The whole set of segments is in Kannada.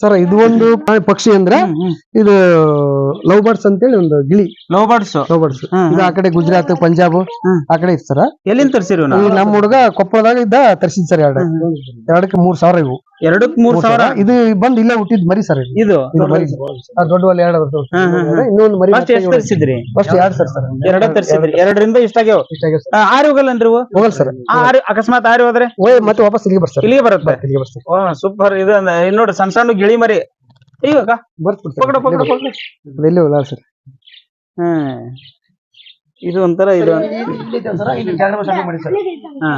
ಸರ್ ಇದು ಒಂದು ಪಕ್ಷಿ ಅಂದ್ರೆ ಇದು ಲವ್ ಬರ್ಡ್ಸ್ ಅಂತೇಳಿ ಒಂದು ಗಿಳಿ. ಲವ್ ಬರ್ಡ್ಸ್ ಲವ್ ಬರ್ಡ್ಸ್ ಇದು ಆ ಕಡೆ ಗುಜರಾತ್ ಪಂಜಾಬ್. ಆ ಕಡೆ ಇತ್ತು ಸರ್ ಎಲ್ಲಿಂದ ತರಿಸಿರು ನಮ್ಮ ಹುಡುಗ ಕೊಪ್ಪಳದಾಗ ಇದ್ದ ತರ್ಸಿದ್ ಸರ್ ಎರಡು. ಎರಡಕ್ಕೆ ಮೂರ್ ಸಾವಿರ ಇವು. ಎರಡಕ್ ಮೂರ್ ಸಾವಿರ? ಇದು ಬಂದ್ ಇಲ್ಲೇ ಹುಟ್ಟಿದ್ ಮರಿ ಸರ್ ಇದು. ಮರಿ ದೊಡ್ಡ ಒಲೆ ಎರಡು. ಇನ್ನೊಂದು ಮರಿ ಫಸ್ಟ್ ಎಷ್ಟ್ ತರ್ಸಿದ್ರಿ? ಫಸ್ಟ್ ಎರಡು ಸರ್ ಸರ್. ಎರಡ ತರ್ಸಿದ್ರಿ. ಎರಡರಿಂದ ಇಷ್ಟಾಗ್ಯಾವ ಆರಿ ಹೋಗಲ್ಲನ್ರಿ ಇವು? ಹೋಗಲ್ ಸರ್. ಆರು ಅಕಸ್ಮಾತ್ ಆರಿ ಹೋದ್ರೆ? ಓಯ್ ಮತ್ತೆ ವಾಪಸ್ ಇಲ್ಲಿಗೆ ಬರ್ತಾರೆ. ಇಲ್ಲಿಗೆ ಬರುತ್ತೆ? ಇಲ್ಲಿಗೆ ಬರ್ತಾರೆ. ಸೂಪರ್ ಇದು ನೋಡಿ ಸಣ್ಣ ಸಣ್ಣ ಗಿಳಿ ಮರಿ. ಈಗ ಬರ್ತಾರೆ ಪಕಡ ಪಕಡ ಪಕಡ. ಎಲ್ಲಿ ಹೋಗಲ್ಲ ಸರ್. ಇದು ಒಂಥರ ಇದು ಹಾ.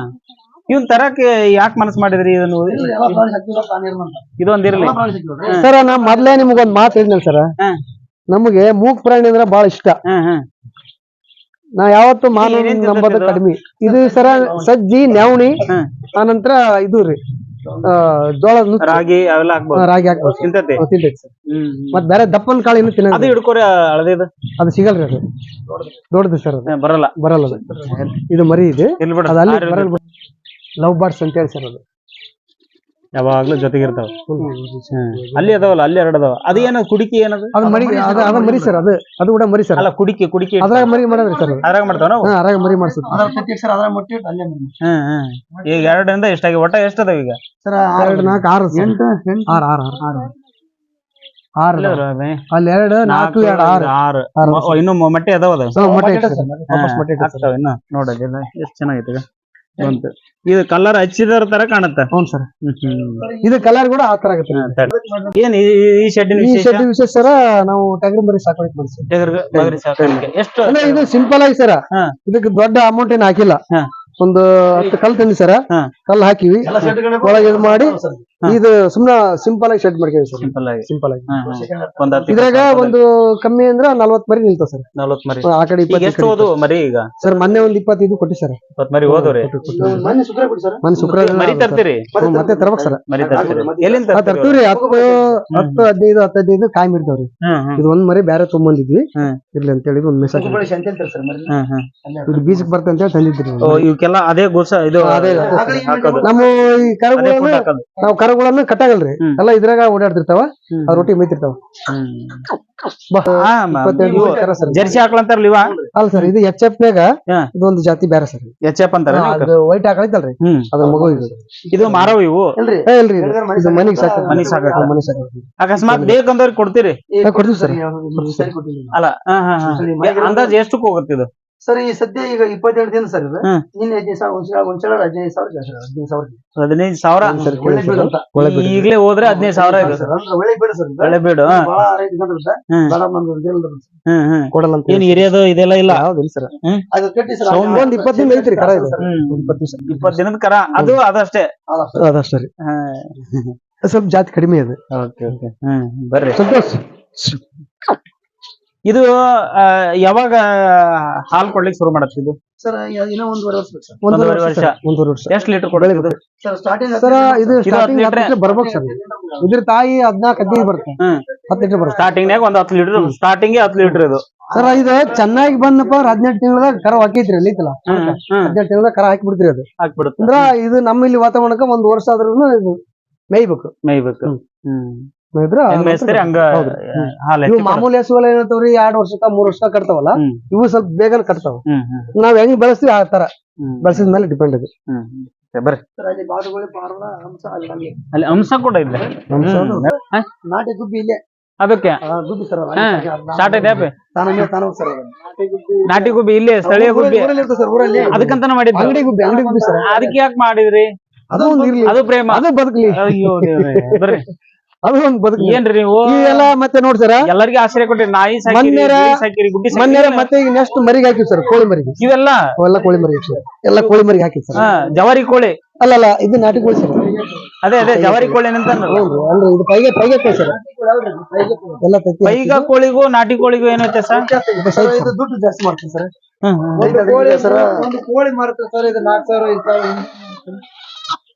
ಇವನ್ ತರಕ್ ಯಾಕೆ ಮನಸ್ ಮಾಡಿದ್ರಿ ಇದನ್ನು? ಇದೊಂದಿರ್ಲಿ ಸರ್ ನಾ ಮೊದ್ಲೇ ನಿಮ್ಗೊಂದ್ ಮಾತು ಹೇಳಿದ್ನಲ್ಲ ಸರ್. ನಮಗೆ ಮೂಕ್ ಪ್ರಾಣಿ ಅಂದ್ರೆ ಬಹಳ ಇಷ್ಟ. ನಾ ಯಾವತ್ತು ಮಾನವ ನಂಬೋದು? ಕಡಿಮೆ. ಇದು ಸರ ಸಜ್ಜಿ ನೆವಣಿ ಆನಂತರ ಇದು ರೀ. ಜೋಳ ರಾಗಿ ಅವೆಲ್ಲ ಹಾಕ್ಬೋದು. ರಾಗಿ ಹಾಕ್ಬೋದು. ತಿಂತತಿ? ತಿಂತೈತಿ. ಹ್ಮ್ ಮತ್ ಬೇರೆ ದಪ್ಪನ್ ಕಾಳು ಏನು ಅದು ತಿನ್ನೋದು ಹಿಡ್ಕೋರಿ ಹಳದಿದ ಅದು? ಸಿಗಲ್ರಿ ಅದು. ದೊಡ್ಡದು ಸರ್ ಅದು. ಬರಲ್ಲ. ಬರಲ್ಲ ಅದು. ಇದು ಮರಿ ಇದೆ. ಅಲ್ಲಿ ಲವ್ ಬರ್ಡ್ಸ್ ಅಂತ ಹೇಳಿ ಸರ್ ಅದು. ಯಾವಾಗ್ಲೂ ಜೊತೆಗಿರ್ತಾವ ಅಲ್ಲಿ ಅದಾವಲ್ಲ ಅಲ್ಲಿ ಎರಡು ಅದಾವ. ಅದು ಏನದು ಕುಡಿಕಿ ಏನದು? ಅದು ಮರಿ ಅದು ಅದ ಮರಿ ಸರ್ ಅದು ಅದು ಕೂಡ ಮರಿ ಸರ್. ಅಲ್ಲ ಕುಡಿಕಿ ಕುಡಿಕಿ ಅದ್ರಾಗ ಮರಿ ಮಾಡೋದ್ರಿ ಸರ್. ಅದು ಅದ್ರಾಗ ಮಾಡ್ತಾವ ನಾವು ಹಾ ಅದ್ರಾಗ ಮರಿ ಮಾಡ್ಸುತ್ತೆ ಹ್ಮ್ ಹ್ಮ್. ಈಗ ಎರಡರಿಂದ ಎಷ್ಟಾಗಿ? ಒಟ್ಟ ಎಷ್ಟ್ ಅದಾವ ಈಗ? ಸರ್ ಎರಡು ನಾಲ್ಕು ಆರು sir. ಆರು ಆರು ಆರು. ಆರು. ಆರು ಇಲ್ಲ ಅದಾವ. ಅಲ್ಲಿ ಎರಡು ನಾಲ್ಕು ಎರಡು ಆರು. ಆರು. ಆರು. ಮ- ಇನ್ನು ಮ- ಮೊಟ್ಟೆ ಅದಾವ ಅದ ಹಾ, ಮೊಟ್ಟೆ ಇಟ್ಟು sir. ವಾಪಸ್ ಮೊಟ್ಟೆ ಇಟ್ಟು sir. ಆಗ್ತಾವ ಇನ್ನು. ನೋಡೋದಿಲ್ಲ ಎಷ್ಟು ಎಷ್ಟ್ ಚೆನ್ನಾಗೈತೆ ಈಗ? ಬಂತು. ಇದು ಕಲರ್ ಹಚ್ಚಿದರ ತರ ಕಾಣುತ್ತೆ. ಹ್ಞೂ ಸರ್. ಹ್ಮ್ ಹ್ಮ್ ಇದು ಕಲರ್ ಕೂಡ ಆ ತರ ಆಗುತ್ತೆ. ಏನ್ ಈ- ಶೆಡ್ ಈ ಶೆಡ್ ವಿಶೇಷ? ಸರ ನಾವು ಟಗರ್ ಮರಿ ಸಾಕಾಣಿಕೆ ಮಾಡ್ತೀವಿ ಎಷ್ಟು ಅಂದ್ರೆ ಇದು ಸಿಂಪಲ್ ಆಗಿ ಸರ ಹಾ. ಇದಕ್ಕೆ ದೊಡ್ಡ ಅಮೌಂಟ್ ಏನ್ ಹಾಕಿಲ್ಲ. ಹಾ. ಒಂದು ಹತ್ತು ಕಲ್ ತಂದಿ ಸರ. ಹಾ. ಕಲ್ ಹಾಕಿವಿ. ಒಳಗೆ ಇದು ಮಾಡಿ. ಇದು ಸುಮ್ನ ಸಿಂಪಲ್ ಆಗಿ ಶೆಡ್ ಮಾಡ್ತೀವಿ ಸರ್ ಸಿಂಪಲ್ ಆಗಿ. ಸಿಂಪಲ್ ಆಗಿ. ಒಂದ್ ಹತ್ತು ಇದ್ರಾಗ ಒಂದು ಕಮ್ಮಿ ಅಂದ್ರ ನಲ್ವತ್ ಮರಿ ನಿಲ್ತಾವ ಸರ್ ನಲ್ವತ್ ಮರಿ. ಆ ಕಡೆ ಈಗ ಎಷ್ಟು ಓದು ಮರಿ ಈಗ? ಸರ್ ಮೊನ್ನೆ ಒಂದ್ ಇಪ್ಪತ್ತೈದು ಕೊಟ್ಟಿ ಸರ್ ಇಪ್ಪತ್ ಮರಿ ಓದವ್ರಿ ಮನೆ ಶುಕ್ರವಾರ ಮರಿ ತರ್ತೀರಿ? ಮತ್ತೆ ತರ್ಬೇಕು ಸರ್ ಮರಿ ತರ್ತೀರಿ. ಎಲ್ಲಿಂದ ತರ್ತೀವ್ರಿ ಹತ್ತು ಹತ್ತು ಹದಿನೈದು ಹತ್ತು ಹದಿನೈದು ಕಾಯಿ ಇರ್ತಾವ್ರಿ. ಇದು ಒಂದ್ ಮರಿ ಬೇರೆ ತುಂಬಂದಿದ್ವಿ. ಇರ್ಲಿ ಅಂತ ಹೇಳಿ ಒಂದ್ ಮಿಸ್ ಹ್ಮ್ ಹ್ಮ್. ಇದು ಬೀಜಕ್ ಬರ್ತಂತ ಅಂತ ಹೇಳಿ ತಂದಿದ್ರಿ ಓ ಇವಕ್ಕೆಲ್ಲ ಅದೇ ಗೋಸ ಇದು ಅದೇ ಹಾಕೋದು. ನಮ್ಮ ಈ ಅದೇ ನಾವು ಫುಡ್ ಕರುಗಳನ್ನ ಕಟ್ಟಾಗಲ್ರಿ. ಎಲ್ಲ ಇದ್ರಾಗ ಓಡಾಡ್ತಿರ್ತಾವ. ಆ ರೊಟ್ಟಿ ಮೇಯ್ತಿರ್ತಾವ. ಜರ್ಸಿ ಹಾಕ್ಲಂತಾರಲ್ಲ ಇವ? ಅಲ್ಲ ಸರ್ ಇದು ಎಚ್ ಎಫ್ ನಾಗ ಹಾ. ಇದೊಂದು ಜಾತಿ ಬೇರೆ ಸರ್. ಎಚ್ ಎಫ್ ಅಂತಾರ ವೈಟ್ ಹಾಕೈತಲ್ರಿ ಹ್ಮ್. ಅದ್ರ ಮಗು ಇದು. ಇದು ಮಾರವ್ ಇವು? ಇಲ್ರಿ. ಇದು. ಮನಿಗ್ ಸಾಕ ಮನಿಗ್. ಮನಿ ಸಾಕ ಅಕಸ್ಮಾತ್ ಬೇಕಂದವ್ರಿಗೆ ಕೊಡ್ತೀರಿ? ಕೊಡ್ತೀವಿ ಸರ್. ಅಲ್ಲ ಅಂದಾಜ್ ಎಷ್ಟಕ್ಕೆ ಹೋಗುತ್ತೆ ಇದು? ಸರ್ ಈ ಸದ್ಯ ಈಗ ಇಪ್ಪತ್ತೆರಡು ದಿನ ಸರ್ ಇದು. ಹ್ಮ್. ಹದಿನೈದು ಸಾವಿರ ಒಂದ್ಸಲ ಹದಿನೈದು ಸಾವಿರ ಹದಿನೈದು ಸಾವಿರ ಹದಿನೈದು ಸಾವಿರ? ಸರ್ ಕೇಳಿ ಸರ್ ಒಳ್ಳೆ ಬೀಡು. ಈಗ್ಲೇ ಹೋದ್ರೆ ಹದಿನೈದು ಸಾವಿರ ಇದು ಸರ್ ಅಂದ್ರೆ ಒಳ್ಳೆ ಬೇಡ ಸರ್ ಒಳ್ಳೆ ಬೀಡು ಹ್ಮ್ ಸರ್. ಹ್ಮ್ ಹ್ಮ್ ಕೊಡಲ್ಲ ಅಂತ ಏನ್ ಹಿರಿಯೋದು ಇದೆಲ್ಲ ಇಲ್ಲ? ಯಾವ್ದಿಲ್ಲ ಸರ್. ಅದು ಕಟ್ಟಿ ಸರ್. ಒಂದ್ ಇಪ್ಪತ್ತು ದಿನ ಐತ್ರಿ ಕರ ಇದು. ಹ್ಮ್. ಇಪ್ಪತ್ತು ಇಪ್ಪತ್ ದಿನದ ಕರ ಅದು ಅದಷ್ಟೇ. ಅದಷ್ಟೇ ರೀ. ಹಾ. ಸ್ವಲ್ಪ ಜಾತಿ ಕಡಿಮೆ ಇದೆ. Okay okay. ಹ್ಮ್ ಬರ್ರಿ. ಸಂತೋಷ್. ಇದು ಆ, ಯಾವಾಗ ಹಾಲ್ ಕೊಡ್ಲಿಕ್ಕೆ ಶುರು ಮಾಡತ್ತೆ ಇದು? ಸರ್ ಇನ್ನೂ ಒಂದೂವರೆ ವರ್ಷ ಸರ್. ಒಂದೂವರೆ ವರ್ಷ. ಒಂದೂವರೆ ವರ್ಷ. ಎಷ್ಟ್ ಲೀಟರ್ ಕೊಡಲಿ ಸರ್ ಸ್ಟಾರ್ಟಿಂಗ್ ಸರ್ ಇದು ಇದು ಸ್ಟಾರ್ಟಿಂಗ್ ಹತ್ತು ಲೀಟರ್? ಬರ್ಬೇಕು ಸರ್. ಇದ್ರ ತಾಯಿ ಹದಿನಾಲ್ಕು ಹದಿನೈದು ಬರುತ್ತೆ. ಹತ್ತು ಲೀಟರ್ ಬರುತ್ತೆ. ಒಂದ್ ಹತ್ತು ಲೀಟರ್ ಸ್ಟಾರ್ಟಿಂಗ್ ಹತ್ತು ಲೀಟರ್ ಇದು. ಸರ್ ಇದು ಚೆನ್ನಾಗಿ ಬಂದಪ್ಪ ಹದಿನೆಂಟು ತಿಂಗಳದಾಗ ಕರ ಹಾಕೈತ್ರಿ ಅಲ್ಲಿತ್ತಲ್ಲ. ಹದಿನೆಂಟು ತಿಂಗಳದಾಗ ಕರ ಹಾಕಿ ಬಿಡ್ತೀರಿ ಅದು. ಹಾಕ್ಬಿಡುತ್ತೆ. ಅಂದ್ರ ಇದು ನಮ್ಮ ಇಲ್ಲಿ ವಾತಾವರಣಕ್ಕೆ ಒಂದ್ ವರ್ಷ ಆದ್ರೂ ಇದು ಮೇಯ್ಬೇಕು. ಮೇಯ್ಬೇಕು. ಹ್ಮ್. ಮೇಯ್ದ್ರ ಹೆಂಗ್ ಇವು ಮಾಮೂಲಿ ಹಸುಗಳು ಏನಂತಾವ್ರಿ ಎರಡ್ ವರ್ಷಕ್ಕ ಮೂರ್ ವರ್ಷ ಕಟ್ತಾವಲ್ಲ ಇವು ಸ್ವಲ್ಪ ಬೇಗನೆ ಕಟ್ತಾವ. ನಾವ್ ಹೆಂಗ್ ಬೆಳೆಸ್ತೀವಿ ಆ ತರ ಬೆಳೆಸಿದ ಮೇಲೆ ಡಿಪೆಂಡ್ ಇದೆ. ಬರ್ರಿ. ಅಲ್ಲಿ ಅಂಶ ಕೂಡ ಇಲ್ಲ? ನಾಟಿ ಗುಬ್ಬಿ ಇಲ್ಲೇ. ಅದಕ್ಕೆ? ಸ್ಟಾರ್ಟ್ ಐತೆ ನಾಟಿ ಗುಬ್ಬಿ ಇಲ್ಲಿ. ಸ್ಥಳೀಯ ಗುಬ್ಬಿ. ಊರಲ್ಲಿ ಇರ್ತದೆ ಸರ್ ಊರಲ್ಲಿ. ಅದಕ್ಕಂತಾನೆ ಮಾಡಿದ್ದು? ಅಂಗಡಿ ಗುಬ್ಬಿ ಅಂಗಡಿ ಗುಬ್ಬಿ ಸರ್. ಅದಕ್ಕೆ ಯಾಕೆ ಮಾಡಿದ್ರಿ? ಅದು ಪ್ರೇಮ. ಅದು ಬದುಕಲಿ. ಅಯ್ಯೋ. ಬರ್ರಿ. ಅದು ಒಂದ್ ಬದುಕ್ಲಿ ಏನ್ರಿ ನೀವು? ಇವೆಲ್ಲ ಮತ್ತೆ ನೋಡಿ ಸರ್ ಎಲ್ಲರಿಗೂ ಆಶ್ರಯ ಕೊಟ್ರಿ ನಾಯಿ ಸಾಕಿರಿ ಮೊನ್ನೆರ- ಸಾಕಿರಿ ಗುಡ್ಡಿ ಮತ್ತೆ ಈಗ ನೆಕ್ಸ್ಟ್ ಮರಿಗೆ ಹಾಕಿವಿ ಸರ್ ಕೋಳಿ ಮರಿಗೆ. ಇವೆಲ್ಲ? ಅವೆಲ್ಲ ಕೋಳಿ ಮರಿಗೆ ಸರ್ ಎಲ್ಲ ಕೋಳಿ ಮರಿಗೆ ಹಾಕಿ ಸರ್. ಜವಾರಿ ಕೋಳಿ. ಅಲ್ಲ ಅಲ್ಲ ಇದು ನಾಟಿ ಕೋಳಿ ಸರ್. ಅದೇ ಅದೇ ಜವಾರಿ ಕೋಳಿ. ಏನಂತ ಹೌದು ಇದು ಪೈಗೆ ಪೈಗೆ ಕೋಳಿ ಸರ್. ಎಲ್ಲ ತತ್ತಿ ಪೈಗ ಕೋಳಿಗೂ ನಾಟಿ ಕೋಳಿಗೂ ಏನೈತೆ ವ್ಯತ್ಯಾಸ? ಇದು ದುಡ್ಡು ಜಾಸ್ತಿ ಮಾಡ್ತೀವಿ ಸರ್. ಹ್ಮ್ ಹ್ಮ್. ಒಂದು ಕೋಳಿ ಸರ್ ಮಾರುತ್ತೆ ಸರ್ ಇದು ನಾಲ್ಕು ಸಾವಿರ ಐದು ಸಾವಿರ. ಸರ್ ಸರ್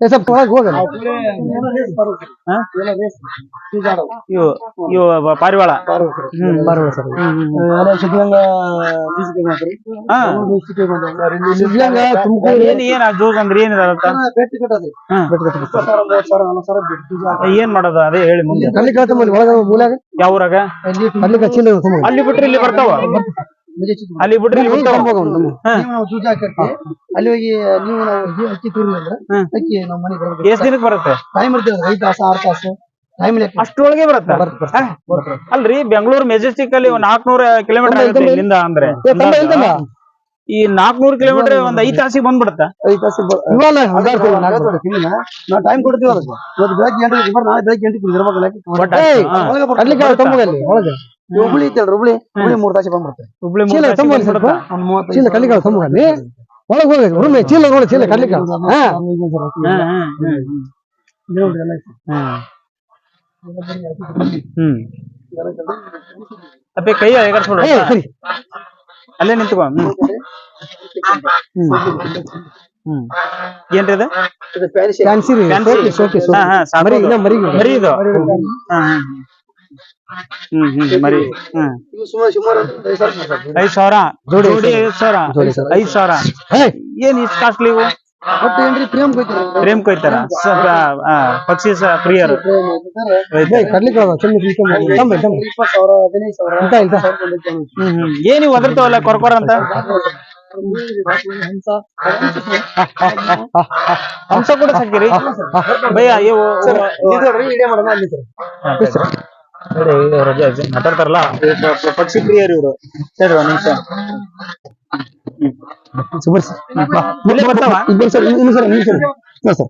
ಸ್ವಲ್ಪ ಒಳಗೆ ಹೋಗಲ್ಲ ಹಾ? ಇವು ಇವು ಬ- ಪಾರಿವಾಳ. ಹ್ಮ್. ಬರೋಣ ಸರ್ ಹಾ. ಸಿದ್ಧಗಂಗಾ ತುಮಕೂರು. ಏನ್ ಏನ್ ಆ ಜೂಸ್ ಅಂದ್ರೆ ಏನಿದೆ. ಏನ್ ಮಾಡೋದು? ಅದೇ ಹೇಳಿ ಮುಂದೆ. ಕಲ್ಲಿ ಒಳಗ ಯಾವ ಊರಾಗ? ಕಲ್ಲಿ ಕಚ್ಚಿಲ್ಲ ಅಲ್ಲಿ ಬಿಟ್ರೆ ಇಲ್ಲಿ ಬರ್ತಾವ. ಅಲ್ಲಿ ಹಾ. ಅಲ್ಲಿ ಹೋಗಿ ನೀವು ನಾವು ಅಕ್ಕಿ ತೂರಿ ಅಂದ್ರೆ ಅಕ್ಕಿ ನಮ್ಮ ಮನೆಗೆ ಬರ್ಬೇಕು. ಎಷ್ಟ್ ದಿನಕ್ಕೆ ಬರುತ್ತೆ? ಟೈಮ್ ಇರ್ತದೆ ಐದು ತಾಸು ಆರು ತಾಸು. ಅಷ್ಟ್ರೊಳಗೆ ಬರುತ್ತೆ. ಬರ್ತ ಬರ್ತ ಅಲ್ರಿ ಬೆಂಗಳೂರು ಮೆಜೆಸ್ಟಿಕ್ ಅಲ್ಲಿ ನಾಲ್ಕನೂರ ಕಿಲೋಮೀಟರ್ ಇಲ್ಲಿಂದ ಅಂದ್ರೆ. ಈ ನಾಲ್ಕನೂರು ಕಿಲೋಮೀಟರ್ ಒಂದ್ ಐದ್ ತಾಸಿಗೆ ಬಂದ್ಬಿಡುತ್ತ? ಐದು ತಾಸಿಗೆ ಇವಾಗ ನಾವು ಟೈಮ್ ಕೊಡ್ತೀವಿ ಅದಕ್ಕೆ ಇವತ್ತು ಬೆಳಗ್ಗೆ ಎಂಟು ಬರ್ ನಾಳೆ ಒಳಗೆ ಹುಬ್ಳಿ ಹುಬ್ಳಿ? ಹುಬ್ಳಿ ಮೂರ್ ತಾಸಿಗೆ ಬಂದ್ಬಿಡುತ್ತೆ. ಹುಬ್ಳಿ ಚೀಲ ತುಂಬಲ್ಲಿ ಸ್ವಲ್ಪ. ಚೀಲ ಕಲ್ಲಿಕಾಳು ಚೀಲ ನೋಡಿ ಚೀಲ ಕಲ್ಲಿಕಾಳು ಹ್ಮ್. ಅಪ್ಪ ಕೈ ಸರಿ. ಅಲ್ಲೇ ನಿಂತ್ಕೊ. ಹ್ಮ್. ಹ್ಮ್. ಏನ್ರಿ ಅದ ಫ್ಯಾನ್ಸಿ ರೀ Fancy. ಸೋಕಿ ಸೋಕಿ ಹಾ, ಹಾ. ಮರಿ ಇನ್ನ ಮರಿ ಮರಿ ಇದು ಹಾ, ಹಾ. ಹ್ಮ್ ಹ್ಮ್ ಮರಿ ಹ್ಮ್ ಸುಮಾರು ಸುಮಾರು ಐದು ಸಾವಿರ. ಐದ್ ಸಾವಿರ. ಜೋಡಿ ಜೋಡಿ ಐದ್ ಸಾವಿರ. ಜೋಡಿ ಐದ್ ಸಾವಿರ. ಏನ್ ಇಷ್ಟ ಕಾಸ್ಟ್ಲಿ ಇವು? ಪ್ರೇಮ್ ಕೊಯ್ತಾರ? ಪಕ್ಷಿ ಪ್ರಿಯರು. ಏನಿ ಒದರ್ತಾವಲ್ಲ ಕೊರಕೊರ ಅಂತ? ಹಂಸ ಕೂಡ ಸಾಕಿರಿ ಮಾತಾಡ್ತಾರಲ್ಲ? ಪಕ್ಷಿ ಪ್ರಿಯರು ಇವರು. ಸರಿ ನಿಮಿಷ. சூப்பர் சார் இன்னும் சார் இன்னும் சார் இன்னும் சார்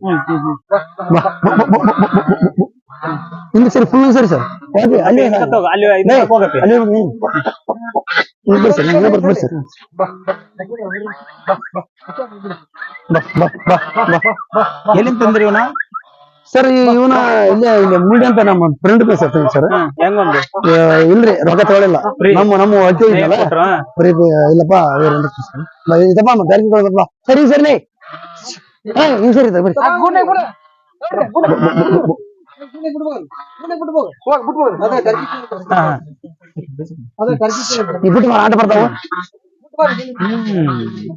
ಇಲ್ಲ ಸರ್ ಫುಲ್ ಸರಿ ಸರ್ ಅಲ್ಲಿ ಅಲ್ಲಿ ಹೋಗತ್ತೆ ಅಲ್ಲಿ ಬರ್ರಿ ಸರ್ ನೀವೇ ಬರ್ರಿ ಸರ್ ಎಲ್ಲಿಂದ ತಂದ್ರಿ ಇವನ ಸರ್ ಇವನ ಇಲ್ಲೇ ಇಲ್ಲಿ ಮುಡಿ ಅಂತ ನಮ್ಮ ಫ್ರೆಂಡ್ ಪ್ಲೇಸ್ ಇರ್ತೀನಿ ಸರ್ ಇಲ್ರಿ ರೊಕ್ಕ ತಗೊಳಿಲ್ಲ. ನಮ್ಮ ನಮ್ಮ ಅಜ್ಜಿ ಇದೆಯಲ್ಲ ಬರೀ ಇಲ್ಲಪ್ಪ ಇದಪ್ಪ ಬ್ಯಾರಿಗೆ ಕೊಡೋದಪ್ಪ ಸರಿ ಸರಿ ಹಾ ಹಿಂಗ್ ಸರಿ ಇದೆ ಬಿಟ್ಟು ಆಟ ಬರ್ತಾವ?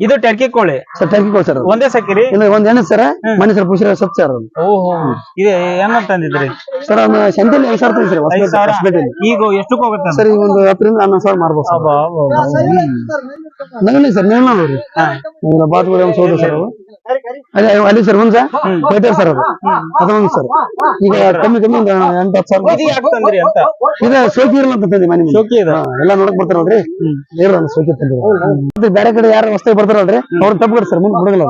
ಇದು ಟರ್ಕಿ ಕೋಳಿ. ಸರ್ ಟರ್ಕಿ ಕೋಳಿ ಸರ್ ಒಂದೇ ಸಕ್ಕಿರಿ? ಇಲ್ಲ ಒಂದ್ ಎಣ್ಣೆ ಸರ್ ಮನೆ ಸರ್ ಪುಷರ ಸೊಪ್ಪು ಸರ್. ಓಹೋ ಇದು ಹೆಂಗ್ ತಂದಿದ್ರಿ? ಸರ್ ಒಂದು ಸೆಂಟಲ್ಲಿ ಐದು ಸಾವಿರ ತಂದಿದ್ರಿ ಹೊಸಪೇಟೆಯಲ್ಲಿ ಈಗ ಎಷ್ಟು ಹೋಗುತ್ತೆ ಸರ್ ಈಗ ಒಂದು ಹತ್ತರಿಂದ ಹನ್ನೊಂದು ಸಾವಿರ ಮಾಡ್ಬೋದು ಸರ್. ನನಗೆ ಸರ್ ನೀವು ಬಾತ್ ಸರ್. ಅದೇ ಅಲ್ಲಿ ಸರ್ ಒಂದು ಸರ್ ಸರ್ ಅದು. ಅದೊಂದು ಸರ್ ಈಗ ಕಮ್ಮಿ ಕಮ್ಮಿ ಒಂದು ಎಂಟು ಹತ್ತು ಸಾವಿರ ಇದು ಸೋಕಿ ಇರಲ್ಲ ಅಂತ ತಂದಿ ಮನೆ ಶೋಕಿ ಎಲ್ಲ ನೋಡಕ್ ಬರ್ತಾರ ನೋಡ್ರಿ. ಇರಲ್ಲ ಸೋಕಿ ತಂದಿ. ಮತ್ತೆ ಬೇರೆ ಕಡೆ ಯಾರು ಹೊಸ್ತಾಗಿ ಬರ್ತಾರಲ್ರಿ? ಅವ್ರು ತಪ್ಪು ಸರ್ ಮುಂದೆ ಬಿಡಲ್ಲ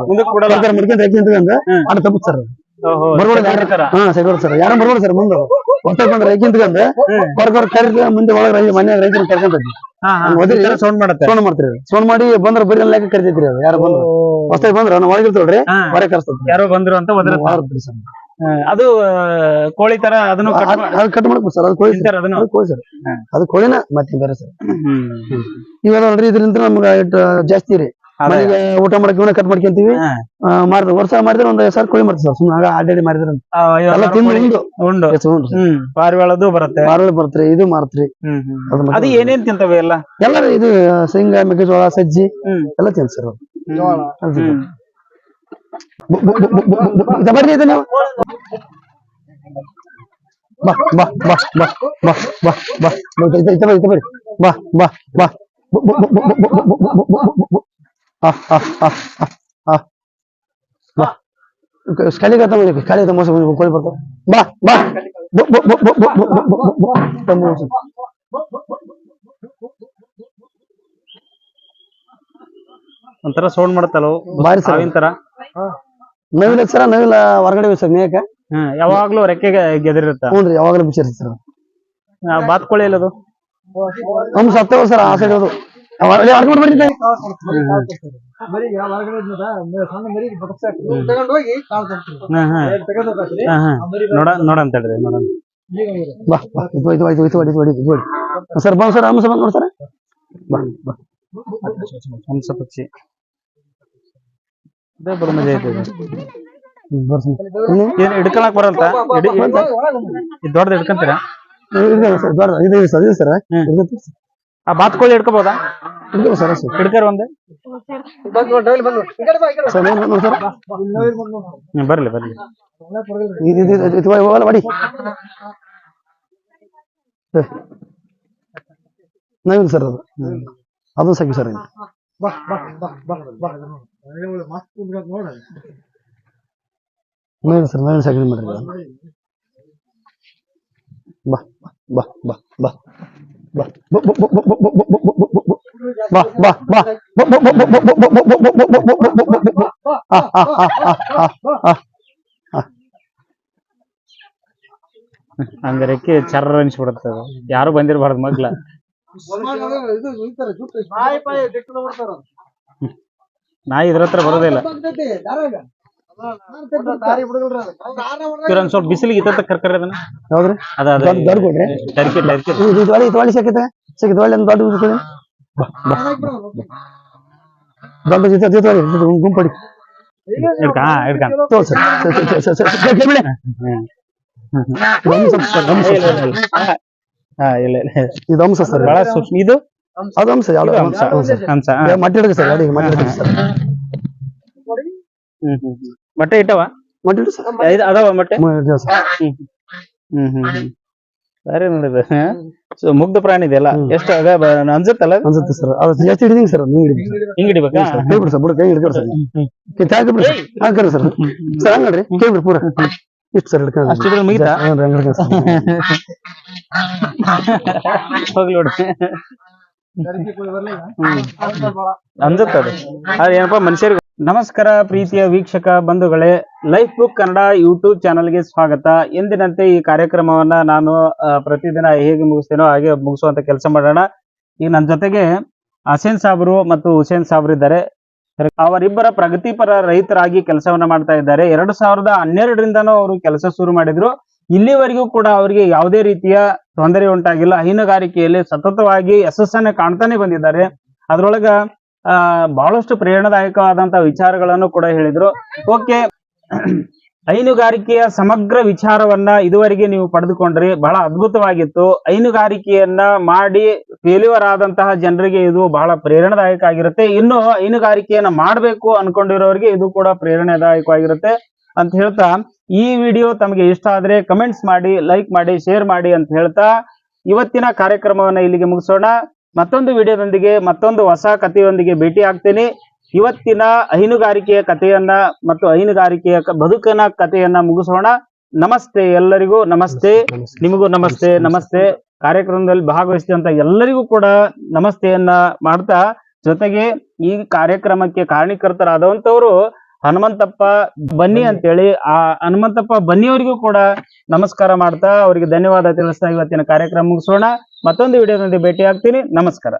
ಸರ್ಕಾರ ಮುಡ್ಕೊಂಡ್ ಹಾಕಿ ಅಂತ ಅಣ್ಣ ತಪ್ಪು ಸರ್ ಬರ್ಬೋದು ಸರಿ ಸರ್ ಯಾರು ಬರ್ಬೇಡ ಸರ್ ಮುಂದೆ? ಹೊಸ್ತಾಗಿ ಬಂದ್ರೆ ರೈಕಿಂತ್ಕಂದ ಹೊರಗವ್ರ ಕರಿ ಮುಂದೆ ಒಳಗ ರೈ ಮನ್ಯಾಗ ಹಾ ಒದರಿ ಸೌಂಡ್ ಮಾಡುತ್ತೆ ಫೋನ್ ಮಾಡ್ತೀರಿ ಸೌಂಡ್ ಮಾಡಿ ಬಂದ್ರ ಬರೀ ಲೆಕ್ಕ ಕರಿತೈತ್ರಿ ಅದು ಯಾರು ಬಂದ್ರು. ಹೊಸ್ತಾಗಿ ಬಂದ್ರ ನಾವು ಒಳಗಿರ್ತೇವ್ರಿ ಹೊರ ಕರ್ಸ್ತದ್ರಿ. ಯಾರೋ ಬಂದ್ರು ಅಂತ ಸರ್. ಅದು ಕೋಳಿ ತರ ಅದನ್ನು ಕಟ್ ಮಾಡ್ಬೇಕು ಸರ್. ಅದು ಕೋಳಿ ಸರ್ ಅದನ್ನು? ಅದು ಕೋಳಿ ಸರ್. ಅದು ಕೋಳಿನ ಮತ್ತೆ ಬೇರೆ ಸರ್. ಇವೆಲ್ಲ ನೋಡ್ರಿ ಇದ್ರಿಂದ ನಮ್ಗೆ ಜಾಸ್ತಿ ರೀ. ಮನೆಗೆ ಊಟ ಮಾಡಕ್ ಇವನ್ನ ಕಟ್ ಮಾಡ್ಕೊಂತೀವಿ ಮಾಡಿದ್ರೆ ವರ್ಷ ಮಾಡಿದ್ರೆ ಒಂದ್ ಸಾವಿರ ಕೋಳಿ ಮಾಡ್ತೀವಿ ಸರ್ ಆಗ ಅಡ್ಡಾಡಿ ಮಾರಿದ್ರೆ ಆ, ಐವತ್ತು ಎಲ್ಲ ಸಾವಿರ ತಿಂದು ಕೋಳಿ. ಉಂಡು ಉಂಡು ಎಷ್ಟ್ ಉಂಡ್ರಿ ಹ್ಮ್ ಪಾರಿವಾಳದ್ದು ಬರುತ್ತೆ ಮಾರಳಿ ಬರ್ತ್ರಿ ಇದು ಮಾಡ್ತ್ರಿ ಅದು ಏನೇನ್ ತಿಂತವೆ ಎಲ್ಲ ಎಲ್ಲ ಇದು ಶೇಂಗಾ ಮೆಕ್ಕೆಜೋಳ ಸಜ್ಜಿ ಎಲ್ಲ ಸರ್ ಇದು ನೀವು ಬಾ ಬಾ ಬಾ ಬಾ ಬಾ ಬಾ ಬಾ ಬಾ ಬಾ ಬಾ ಬಾ ಬಾ ಬಾ ಬಾ ಬಾ ಬು- ಬು- ಬು- ಬು- ಬು- ಖಾಲಿ ಕತ್ತ ಮಾಡಿ ಖಾಲಿ ತಮ್ಮ ಕೋಳಿ ಬರ್ತಾವ ಬಾ ಬಾ ತಮ್ಮ ಒಂಥರ ಸೌಂಡ್ ಮಾಡತ್ತಲ್ಲ ಬಾರಿ ಸಾವಿನ ತರ ನವಿಲ ಸರ ನವಿಲ ಹೊರಗಡೆ ಸರ್ ಮೇಯಕ ಯಾವಾಗ್ಲೂ ರೆಕ್ಕೆಗೆ ಗೆದಿರುತ್ತೆ ಹ್ಞೂ ರೀ ಯಾವಾಗ್ಲೂ ಬಾತ್ ಸರ್ ಇಲ್ಲ ಇಲ್ಲದು ನಮ್ ಸತ್ತವ ಸರ್ ಆ ಸೈಡ್ ಅದು ಹೊರಗಡೆ ನೋಡ ಅಂತ ಹೇಳ್ರಿ ನೋಡ. ಬಾ ಬಾ. ಇದು ಇದು ಇದು ಇದು ಇದು ಇದು ಇದು ಸರ್ ಬಾ ಸರ್ ಹಂಸ ಬಂದ್ ನೋಡ್ತಾರ? ಬಾ ಬಾ. ಹಂಸ ಪಕ್ಷಿ. ಅದೇ ಬರೋ ಮಜಾ ಐತೆ ಇದು. ಹ್ಮ್, ಬರ್ತೀನಿ ಹ್ಮ್. ಏನ್ ಹಿಡ್ಕೊಳಕ್ ಬರಲ್ತಾ? ಹಿಡಿ- ದೊಡ್ಡದು ಹಿಡ್ಕೊಂತೀರಾ? ಇದು ಇದೆ ಸರ್ ದೊಡ್ಡ ಇದು ಇದೆ ಸರ್ ಇದು ಸರ್. ಹ್ಮ್. ಆ ಬಾತ್ಕೋಳಿ ಹಿಡ್ಕೋಬೋದಾ? ಇದು ಸರ್ ಸರ್? ಹಿಡ್ಕರ್ ಒಂದೇ? ಸರ್ ಹ್ಮ್ ಬರ್ಲಿ ಬರ್ಲಿ. ಇದು ಇದು ಇದು ಇದು ಹೋಗಲ್ಲ ಮಾಡಿ. ನವೀನ್ ಸರ್ ಅದು. ಅದು ಸಾಕಿ ಸರ್ ಇದು. ನವೀನ್ ಸರ್ ನವೀನ್ ಸಾಕಿ ಮಾಡ್ರಿ. ಬಾ ಬಾ ಬಾ ಬಾ. ಬಾ ಬಾ ಚರ್ರ ಅನ್ಸ್ಬಿಡುತ್ತೆ ಯಾರು ಬಂದಿರಬಾರ್ದು ಮಗ್ಲ ನಾಯಿ ಇದ್ರ ಹತ್ರ ಬರೋದಿಲ್ಲ ಇವ್ರ ಸ್ವಲ್ಪ ಬಿಸಿಲಿಗೆ ಇತ್ತ ಕರ್ಕರ ಅದನ್ನ. ಹೌದ್ರಿ? ಅದ ಅದ ದೊಡ್ಡ ದೊಡ್ಡ ಕೊಡ್ರಿ ಟರ್ಕಿ ಒಂದು ದೊಡ್ಡ ಬಿಡ್ತೀವಿ ದೊಡ್ಡ ಜೊತೆ ಜೊತೆ ಗುಂಪಡಿ. ಇಡ್ಕಾ ಇಡ್ಕಾ ಇಲ್ಲ ಇಲ್ಲ ಇದು ಅಂಶ ಸರ್ ಬಹಳ ಸೂಕ್ಷ್ಮ. ಇದು? ಅದು ಅಂಶ ಯಾವ ಅಂಶ ಅಂಶ ಸರ್ ಅಡಿಗೆ ಮಟ್ಟಿ ಸರ್. ಹ್ಮ್ ಹ್ಮ್. ಹ್ಮ್. ಬಟ್ಟೆ ಇಟ್ಟವ ಮಟ್ಟಿ ಹಿಡಿದು ಸರ್ ಐದ್ ಅದಾವ ಬಟ್ಟೆ ಮ- ಇದು ಸರ್. ಹ್ಮ್ ಹ್ಮ್ ಹ್ಮ್ ಹ್ಮ್ ಸರಿ ನೋಡಿದ ಸೊ ಮುಗ್ಧ ಪ್ರಾಣಿ ಇದೆಲ್ಲ ಎಷ್ಟು ಅದ ಬ- ಅನ್ಸುತ್ತಲ್ಲ ಅದು? ಅನ್ಸುತ್ತೆ ಸರ್ ಅದು ಜಾಸ್ತಿ ಹಿಡಿದೀನಿ ಸರ್ ನೀವು ಹಿಡಿದು ಸರ್ ಹಿಂಗ್ ಹಿಡಿಬೇಕಾ ಕೈ ಬಿಡಿ ಸರ್ ಬಿಡು ಕೈ ಹಿಡ್ಕೊಡಿ ಸರ್ ಕಿತ್ತು ಹಾಕಿ ಬಿಡಿ ಸರ್ ಹಾಕ್ರಿ ಸರ್ ಸರ್ ಹಂಗಡ್ರಿ ಕೈ ಬಿಡಿ ಪೂರ ಇಷ್ಟು ಸರ್ ಹಿಡ್ಕೊಂಡು ಅಷ್ಟಿದ್ರೆ ಮುಗಿತಾ? ಹ್ಞೂ ರೀ, ಹಂಗ್ ಹಿಡ್ಕೊಂಡು ಸರ್. ಹೋಗ್ಲಿ ನೋಡು ಅದು. ಏನಪ್ಪಾ ಮನುಷ್ಯರಿಗೆ ನಮಸ್ಕಾರ ಪ್ರೀತಿಯ ವೀಕ್ಷಕ ಬಂಧುಗಳೇ ಲೈಫ್ ಬುಕ್ ಕನ್ನಡ ಯೂಟ್ಯೂಬ್ ಚಾನಲ್ಗೆ ಸ್ವಾಗತ. ಎಂದಿನಂತೆ ಈ ಕಾರ್ಯಕ್ರಮವನ್ನ ನಾನು ಪ್ರತಿದಿನ ಹೇಗೆ ಮುಗಿಸ್ತೇನೋ ಹಾಗೆ ಮುಗಿಸುವಂತ ಕೆಲಸ ಮಾಡೋಣ. ಈಗ ನನ್ನ ಜೊತೆಗೆ ಹಸೇನ್ ಸಾಬ್ರು ಮತ್ತು ಹುಸೇನ್ ಸಾಬ್ರು ಇದ್ದಾರೆ. ಅವರಿಬ್ಬರ ಪ್ರಗತಿಪರ ರೈತರಾಗಿ ಕೆಲಸವನ್ನ ಮಾಡ್ತಾ ಇದ್ದಾರೆ. ಎರಡು ಸಾವಿರದ ಹನ್ನೆರಡರಿಂದನೂ ಅವರು ಕೆಲಸ ಶುರು ಮಾಡಿದ್ರು. ಇಲ್ಲಿವರೆಗೂ ಕೂಡ ಅವರಿಗೆ ಯಾವುದೇ ರೀತಿಯ ತೊಂದರೆ ಉಂಟಾಗಿಲ್ಲ. ಹೈನುಗಾರಿಕೆಯಲ್ಲಿ ಸತತವಾಗಿ ಯಶಸ್ಸನ್ನ ಕಾಣ್ತಾನೆ ಬಂದಿದ್ದಾರೆ. ಅದ್ರೊಳಗ, ಆ, ಬಹಳಷ್ಟು ಪ್ರೇರಣಾದಾಯಕವಾದಂತಹ ವಿಚಾರಗಳನ್ನು ಕೂಡ ಹೇಳಿದ್ರು. ಓಕೆ, ಹೈನುಗಾರಿಕೆಯ ಸಮಗ್ರ ವಿಚಾರವನ್ನ ಇದುವರೆಗೆ ನೀವು ಪಡೆದುಕೊಂಡ್ರಿ. ಬಹಳ ಅದ್ಭುತವಾಗಿತ್ತು. ಹೈನುಗಾರಿಕೆಯನ್ನ ಮಾಡಿ ಫೇಲ್ಯೂರ್ ಆದಂತಹ ಜನರಿಗೆ ಇದು ಬಹಳ ಪ್ರೇರಣಾದಾಯಕ ಆಗಿರುತ್ತೆ. ಇನ್ನು ಹೈನುಗಾರಿಕೆಯನ್ನ ಮಾಡಬೇಕು ಅನ್ಕೊಂಡಿರೋರಿಗೆ ಇದು ಕೂಡ ಪ್ರೇರಣಾದಾಯಕವಾಗಿರುತ್ತೆ. ಅಂತ ಹೇಳ್ತಾ ಈ ವಿಡಿಯೋ ತಮಗೆ ಇಷ್ಟ ಆದ್ರೆ ಕಮೆಂಟ್ಸ್ ಮಾಡಿ ಲೈಕ್ ಮಾಡಿ ಶೇರ್ ಮಾಡಿ ಅಂತ ಹೇಳ್ತಾ ಇವತ್ತಿನ ಕಾರ್ಯಕ್ರಮವನ್ನ ಇಲ್ಲಿಗೆ ಮುಗಿಸೋಣ. ಮತ್ತೊಂದು ವಿಡಿಯೋದೊಂದಿಗೆ ಮತ್ತೊಂದು ಹೊಸ ಕಥೆಯೊಂದಿಗೆ ಭೇಟಿ ಆಗ್ತೇನೆ. ಇವತ್ತಿನ ಹೈನುಗಾರಿಕೆಯ ಕಥೆಯನ್ನ ಮತ್ತು ಹೈನುಗಾರಿಕೆಯ ಬದುಕನ ಕಥೆಯನ್ನ ಮುಗಿಸೋಣ. ನಮಸ್ತೆ ಎಲ್ಲರಿಗೂ ನಮಸ್ತೆ. ನಿಮಗೂ ನಮಸ್ತೆ ನಮಸ್ತೆ ಕಾರ್ಯಕ್ರಮದಲ್ಲಿ ಭಾಗವಹಿಸಿದಂತ ಎಲ್ಲರಿಗೂ ಕೂಡ ನಮಸ್ತೆಯನ್ನ ಮಾಡ್ತಾ ಜೊತೆಗೆ ಈ ಕಾರ್ಯಕ್ರಮಕ್ಕೆ ಕಾರಣೀಕರ್ತರಾದಂತವರು ಹನುಮಂತಪ್ಪ ಬನ್ನಿ ಅಂತೇಳಿ ಆ ಹನುಮಂತಪ್ಪ ಬನ್ನಿಯವರಿಗೂ ಕೂಡ ನಮಸ್ಕಾರ ಮಾಡ್ತಾ ಅವರಿಗೆ ಧನ್ಯವಾದ ತಿಳಿಸ್ತಾ ಇವತ್ತಿನ ಕಾರ್ಯಕ್ರಮ ಮುಗಿಸೋಣ ಮತ್ತೊಂದು ವಿಡಿಯೋದಲ್ಲಿ ಭೇಟಿ ಆಗ್ತೀನಿ ನಮಸ್ಕಾರ.